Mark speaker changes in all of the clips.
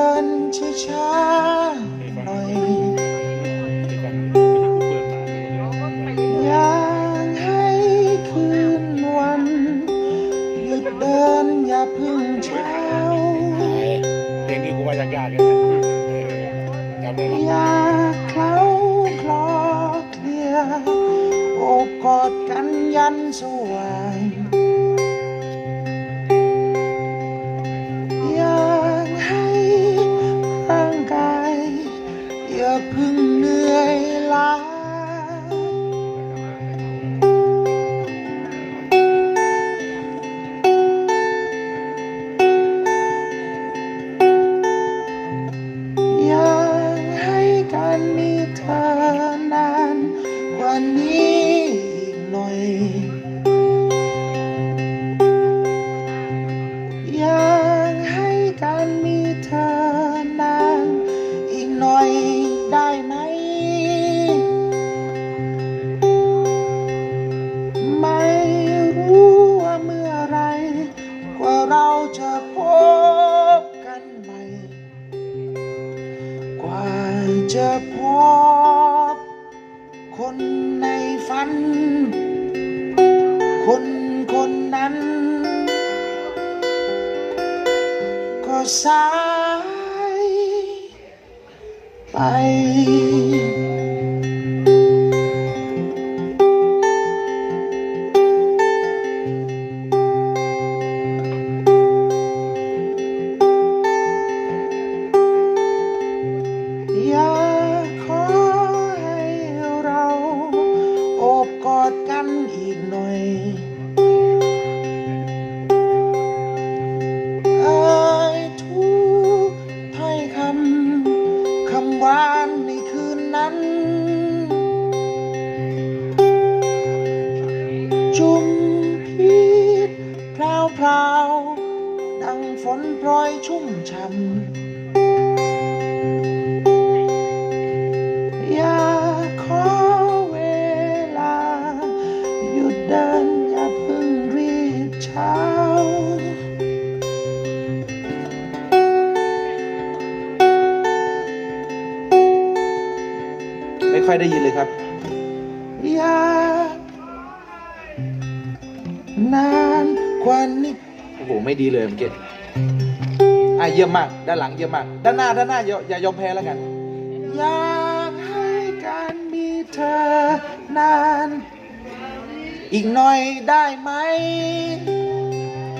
Speaker 1: ดินช้าๆหน่อย
Speaker 2: อยากให้คืนวันหยุดเดินอย่าพึ่งเช้าเพลงนี้กูว่ายากกันอยาเคล้าคลอเคลียโอบกอดกันยันสว่าง จะพบกันใหม่ กว่าจะพบ คนในฝัน คนคนนั้น ก็สายไป พราวพราวๆดังฝนโปรยชุ่มช่ำอยากขอเวลา หยุดเดินอย่าเพิ่งรีบเช้า
Speaker 3: ไม่ค่อยได้ยินเลยครับ
Speaker 2: อยาก นานกว่านี้
Speaker 3: โอ้โหไม่ดีเลยเมื่อกี้อะเยี่ยมมาก ด้านหลังเยี่ยมมาก ด้านหน้าด้านหน้าอย่าอย่ายอมแพ้แล้วกัน
Speaker 2: อยากให้การมีเธอนาน อีกหน่อยได้ไหม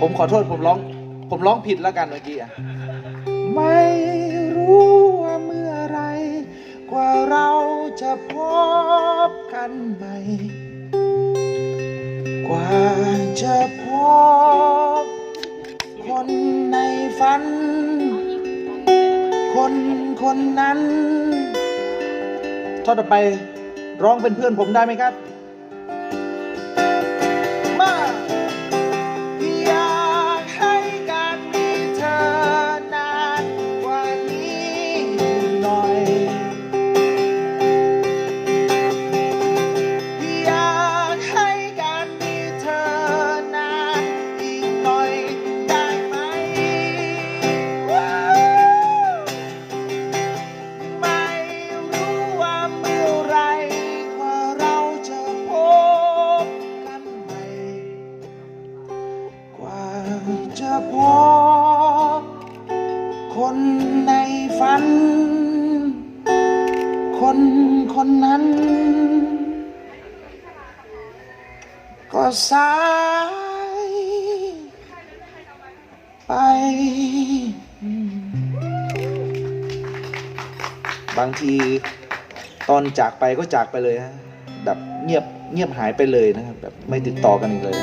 Speaker 3: ผมขอโทษผมร้อง ผมร้องผิดแล้วกันเมื่อกี้อะ
Speaker 2: ไม่รู้ว่าเมื่อไร กว่าเราจะพบกันใหม่ จะพบคนในฝัน คนคนนั้น
Speaker 3: ท่อนต่อไปร้องเป็นเพื่อนผมได้ไหมครับ
Speaker 2: จะพบคนในฝัน คนคนนั้น ก็สายไป
Speaker 3: บางทีตอนจากไปก็จากไปเลยฮะแบบเงียบเงียบหายไปเลยนะครับ แบบไม่ติดต่อกันอีกเลย